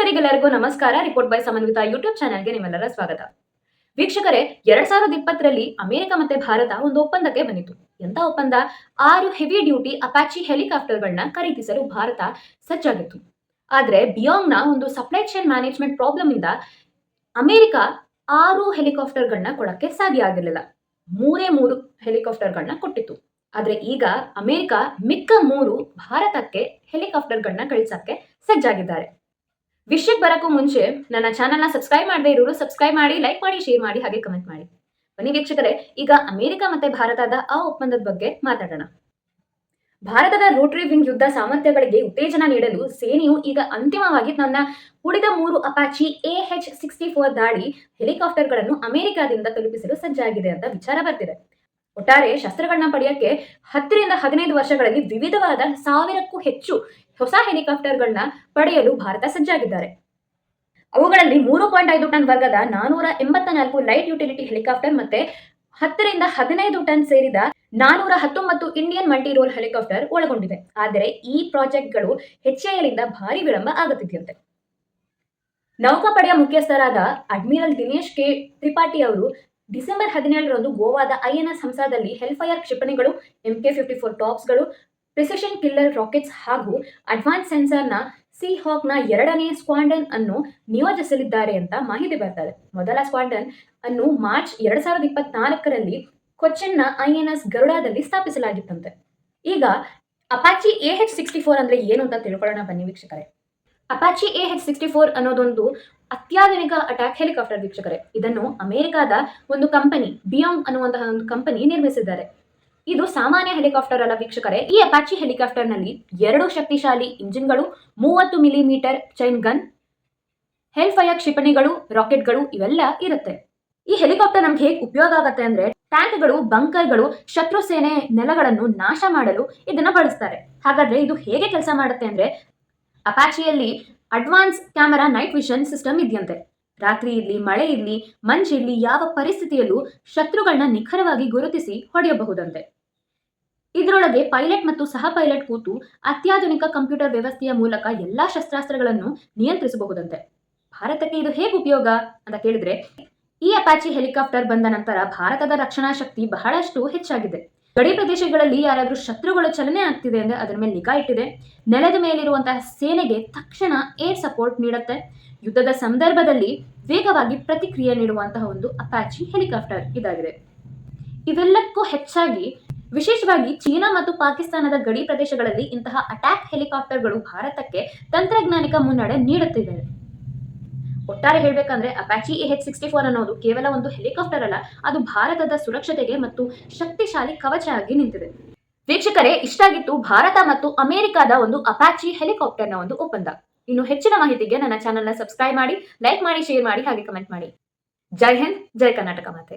ವೀಕ್ಷಕರಿಗೆಲ್ಲರಿಗೂ ನಮಸ್ಕಾರ. Report by Samanvita YouTube ಚಾನೆಲ್ಗೆ ನಿಮ್ಮೆಲ್ಲರ ಸ್ವಾಗತ. ವೀಕ್ಷಕರೇ, ಎರಡ್ ಸಾವಿರದ ಇಪ್ಪತ್ತರಲ್ಲಿ ಅಮೆರಿಕ ಮತ್ತೆ ಭಾರತ ಒಂದು ಒಪ್ಪಂದಕ್ಕೆ ಬಂದಿತು ಎಂತ ಒಪ್ಪಂದ? ಆರು ಹೆವಿ ಡ್ಯೂಟಿ ಅಪಾಚಿ ಹೆಲಿಕಾಪ್ಟರ್ಗಳನ್ನ ಖರೀದಿಸಲು ಭಾರತ ಸಜ್ಜಾಗಿತ್ತು. ಆದ್ರೆ ಬಿಯಾಂಗ್ನ ಒಂದು ಸಪ್ಲೈ ಚೈನ್ ಮ್ಯಾನೇಜ್ಮೆಂಟ್ ಪ್ರಾಬ್ಲಮ್ ಇಂದ ಅಮೆರಿಕ ಆರು ಹೆಲಿಕಾಪ್ಟರ್ಗಳನ್ನ ಕೊಡಕ್ಕೆ ಸಾಧ್ಯ ಆಗಿರಲಿಲ್ಲ. ಮೂರೇ ಮೂರು ಹೆಲಿಕಾಪ್ಟರ್ಗಳನ್ನ ಕೊಟ್ಟಿತ್ತು. ಆದ್ರೆ ಈಗ ಅಮೆರಿಕ ಮಿಕ್ಕ ಮೂರು ಭಾರತಕ್ಕೆ ಹೆಲಿಕಾಪ್ಟರ್ಗಳನ್ನ ಕಳಿಸಕ್ಕೆ ಸಜ್ಜಾಗಿದ್ದಾರೆ. ವಿಷಯಕ್ಕೆ ಬರೋಕ್ಕೂ ಮುಂಚೆ ನನ್ನ ಚಾನಲ್ನ ಸಬ್ಸ್ಕ್ರೈಬ್ ಮಾಡದೇ ಇರೋರು ಸಬ್ಸ್ಕ್ರೈಬ್ ಮಾಡಿ ಲೈಕ್ ಮಾಡಿ ಶೇರ್ ಮಾಡಿ, ಹಾಗೆ ಕಮೆಂಟ್ ಮಾಡಿ. ಬನ್ನಿ ವೀಕ್ಷಕರೇ, ಈಗ ಅಮೆರಿಕ ಮತ್ತೆ ಭಾರತದ ಆ ಒಪ್ಪಂದದ ಬಗ್ಗೆ ಮಾತಾಡೋಣ. ಭಾರತದ ರೋಟರಿ ವಿಂಗ್ ಯುದ್ಧ ಸಾಮರ್ಥ್ಯಗಳಿಗೆ ಉತ್ತೇಜನ ನೀಡಲು ಸೇನೆಯು ಈಗ ಅಂತಿಮವಾಗಿ ತನ್ನ ಉಳಿದ ಮೂರು Apache A H sixty four ದಾಳಿ ಹೆಲಿಕಾಪ್ಟರ್ಗಳನ್ನು ಅಮೆರಿಕದಿಂದ ತಲುಪಿಸಲು ಸಜ್ಜಾಗಿದೆ ಅಂತ ವಿಚಾರ ಬರ್ತಿದೆ. ಒಟ್ಟಾರೆ ಶಸ್ತ್ರಗಳನ್ನ ಪಡೆಯಕ್ಕೆ ಹತ್ತರಿಂದ ಹದಿನೈದು ವರ್ಷಗಳಲ್ಲಿ ವಿವಿಧವಾದ ಸಾವಿರಕ್ಕೂ ಹೆಚ್ಚು ಹೊಸ ಹೆಲಿಕಾಪ್ಟರ್ಗಳನ್ನ ಪಡೆಯಲು ಭಾರತ ಸಜ್ಜಾಗಿದ್ದಾರೆ. ಅವುಗಳಲ್ಲಿ ಮೂರು ಪಾಯಿಂಟ್ ಐದು ಟನ್ ವರ್ಗದ ನಾನೂರ ಎಂಬತ್ತ ನಾಲ್ಕು ಲೈಟ್ ಯುಟಿಲಿಟಿ ಹೆಲಿಕಾಪ್ಟರ್ ಮತ್ತೆ ಹತ್ತರಿಂದ ಹದಿನೈದು ಟನ್ ಸೇರಿದ ನಾನೂರ ಹತ್ತೊಂಬತ್ತು ಇಂಡಿಯನ್ ಮಲ್ಟಿ ರೋಲ್ ಹೆಲಿಕಾಪ್ಟರ್ ಒಳಗೊಂಡಿದೆ. ಆದರೆ ಈ ಪ್ರಾಜೆಕ್ಟ್ಗಳು ಹೆಚ್ಚೆಯಲಿಂದ ಭಾರಿ ವಿಳಂಬ ಆಗುತ್ತಿದೆಯಂತೆ. ನೌಕಾಪಡೆಯ ಮುಖ್ಯಸ್ಥರಾದ ಅಡ್ಮಿರಲ್ ದಿನೇಶ್ ಕೆ ತ್ರಿಪಾಠಿ ಅವರು ಡಿಸೆಂಬರ್ ಹದಿನೇಳರಂದು ಗೋವಾದ ಐಎನ್ಎಸ್ ಹಂಸಾದಲ್ಲಿ ಹೆಲ್ಫೈರ್ ಕ್ಷಿಪಣಿಗಳು ಎಂಕೆ ಫಿಫ್ಟಿ ಫೋರ್ ಟಾಪ್ಸ್ಗಳು ಪ್ರಿಸೆಷನ್ ಕಿಲ್ಲರ್ ರಾಕೆಟ್ಸ್ ಹಾಗೂ ಅಡ್ವಾನ್ಸ್ ಸೆನ್ಸರ್ನ ಸಿ ಹಾಕ್ನ ಎರಡನೇ ಸ್ಕ್ವಾಂಡನ್ ಅನ್ನು ನಿಯೋಜಿಸಲಿದ್ದಾರೆ ಅಂತ ಮಾಹಿತಿ ಬರ್ತದೆ ಮೊದಲ ಸ್ಕ್ವಾಂಡನ್ ಅನ್ನು ಮಾರ್ಚ್ ಎರಡ್ ಸಾವಿರದ ಇಪ್ಪತ್ನಾಲ್ಕರಲ್ಲಿ ಕೊಚ್ಚಿನ್ನ ಐಎನ್ಎಸ್ ಗರುಡಾದಲ್ಲಿ ಸ್ಥಾಪಿಸಲಾಗಿತ್ತಂತೆ. ಈಗ Apache A H sixty four ಅಂದ್ರೆ ಏನು ಅಂತ ತಿಳ್ಕೊಳ್ಳೋಣ ಬನ್ನಿ ವೀಕ್ಷಕರೇ. Apache A H sixty four ಅನ್ನೋದೊಂದು ಅತ್ಯಾಧುನಿಕ ಅಟ್ಯಾಕ್ ಹೆಲಿಕಾಪ್ಟರ್ ವೀಕ್ಷಕರೇ. ಇದನ್ನು ಅಮೆರಿಕದ ಒಂದು ಕಂಪನಿ ಬಿಯಾಂಗ್ ಅನ್ನುವಂತಹ ಒಂದು ಕಂಪನಿ ನಿರ್ಮಿಸಿದ್ದಾರೆ. ಇದು ಸಾಮಾನ್ಯ ಹೆಲಿಕಾಪ್ಟರ್ ಅಲ್ಲ ವೀಕ್ಷಕರೇ. ಈ ಅಪಾಚಿ ಹೆಲಿಕಾಪ್ಟರ್ನಲ್ಲಿ ಎರಡು ಶಕ್ತಿಶಾಲಿ ಇಂಜಿನ್ಗಳು ಮೂವತ್ತು ಮಿಲಿಮೀಟರ್ ಚೈನ್ ಗನ್ ಹೆಲ್ಫೈರ್ ಕ್ಷಿಪಣಿಗಳು ರಾಕೆಟ್ಗಳು ಇವೆಲ್ಲ ಇರುತ್ತೆ. ಈ ಹೆಲಿಕಾಪ್ಟರ್ ನಮ್ಗೆ ಹೇಗೆ ಉಪಯೋಗ ಆಗುತ್ತೆ ಅಂದ್ರೆ ಟ್ಯಾಂಕ್ಗಳು ಬಂಕರ್ಗಳು ಶತ್ರು ಸೇನೆ ನೆಲಗಳನ್ನು ನಾಶ ಮಾಡಲು ಇದನ್ನ ಬಳಸ್ತಾರೆ. ಹಾಗಾದ್ರೆ ಇದು ಹೇಗೆ ಕೆಲಸ ಮಾಡುತ್ತೆ ಅಂದ್ರೆ ಅಪಾಚಿಯಲ್ಲಿ advance camera night vision system ಇದೆಯಂತೆ. ರಾತ್ರಿ ಇರಲಿ, ಮಳೆ ಇರಲಿ ಮಂಜಿರಲಿ ಯಾವ ಪರಿಸ್ಥಿತಿಯಲ್ಲೂ ಶತ್ರುಗಳನ್ನ ನಿಖರವಾಗಿ ಗುರುತಿಸಿ ಹೊಡೆಯಬಹುದಂತೆ. ಇದರೊಳಗೆ ಪೈಲಟ್ ಮತ್ತು ಸಹ ಪೈಲಟ್ ಕೂತು ಅತ್ಯಾಧುನಿಕ ಕಂಪ್ಯೂಟರ್ ವ್ಯವಸ್ಥೆಯ ಮೂಲಕ ಎಲ್ಲಾ ಶಸ್ತ್ರಾಸ್ತ್ರಗಳನ್ನು ನಿಯಂತ್ರಿಸಬಹುದಂತೆ. ಭಾರತಕ್ಕೆ ಇದು ಹೇಗೆ ಉಪಯೋಗ ಅಂತ ಕೇಳಿದ್ರೆ, ಈ ಅಪಾಚಿ ಹೆಲಿಕಾಪ್ಟರ್ ಬಂದ ನಂತರ ಭಾರತದ ರಕ್ಷಣಾ ಶಕ್ತಿ ಬಹಳಷ್ಟು ಹೆಚ್ಚಾಗಿದೆ. ಗಡಿ ಪ್ರದೇಶಗಳಲ್ಲಿ ಯಾರಾದರೂ ಶತ್ರುಗಳ ಚಲನೆ ಆಗ್ತಿದೆ ಅಂದ್ರೆ ಅದರ ಮೇಲೆ ನಿಗಾ ಇಟ್ಟಿದೆ. ನೆಲದ ಮೇಲಿರುವಂತಹ ಸೇನೆಗೆ ತಕ್ಷಣ ಏರ್ ಸಪೋರ್ಟ್ ನೀಡುತ್ತೆ. ಯುದ್ಧದ ಸಂದರ್ಭದಲ್ಲಿ ವೇಗವಾಗಿ ಪ್ರತಿಕ್ರಿಯೆ ನೀಡುವಂತಹ ಒಂದು ಅಪಾಚಿ ಹೆಲಿಕಾಪ್ಟರ್ ಇದಾಗಿದೆ. ಇವೆಲ್ಲಕ್ಕೂ ಹೆಚ್ಚಾಗಿ ವಿಶೇಷವಾಗಿ ಚೀನಾ ಮತ್ತು ಪಾಕಿಸ್ತಾನದ ಗಡಿ ಪ್ರದೇಶಗಳಲ್ಲಿ ಇಂತಹ ಅಟ್ಯಾಕ್ ಹೆಲಿಕಾಪ್ಟರ್ಗಳು ಭಾರತಕ್ಕೆ ತಂತ್ರಜ್ಞಾನಿಕ ಮುನ್ನಡೆ ನೀಡುತ್ತಿದೆ. ಒಟ್ಟಾರೆ ಹೇಳಬೇಕಂದ್ರೆ Apache A H sixty four ಅನ್ನೋದು ಕೇವಲ ಒಂದು ಹೆಲಿಕಾಪ್ಟರ್ ಅಲ್ಲ, ಅದು ಭಾರತದ ಸುರಕ್ಷತೆಗೆ ಮತ್ತು ಶಕ್ತಿಶಾಲಿ ಕವಚ ಆಗಿ ನಿಂತಿದೆ. ವೀಕ್ಷಕರೇ, ಇಷ್ಟಾಗಿತ್ತು ಭಾರತ ಮತ್ತು ಅಮೆರಿಕದ ಒಂದು ಅಪಾಚಿ ಹೆಲಿಕಾಪ್ಟರ್ನ ಒಂದು ಒಪ್ಪಂದ. ಇನ್ನು ಹೆಚ್ಚಿನ ಮಾಹಿತಿಗೆ ನನ್ನ ಚಾನೆಲ್ನ ಸಬ್ಸ್ಕ್ರೈಬ್ ಮಾಡಿ ಲೈಕ್ ಮಾಡಿ ಶೇರ್ ಮಾಡಿ, ಹಾಗೆ ಕಮೆಂಟ್ ಮಾಡಿ. ಜೈ ಹಿಂದ್, ಜೈ ಕರ್ನಾಟಕ ಮಾತೆ.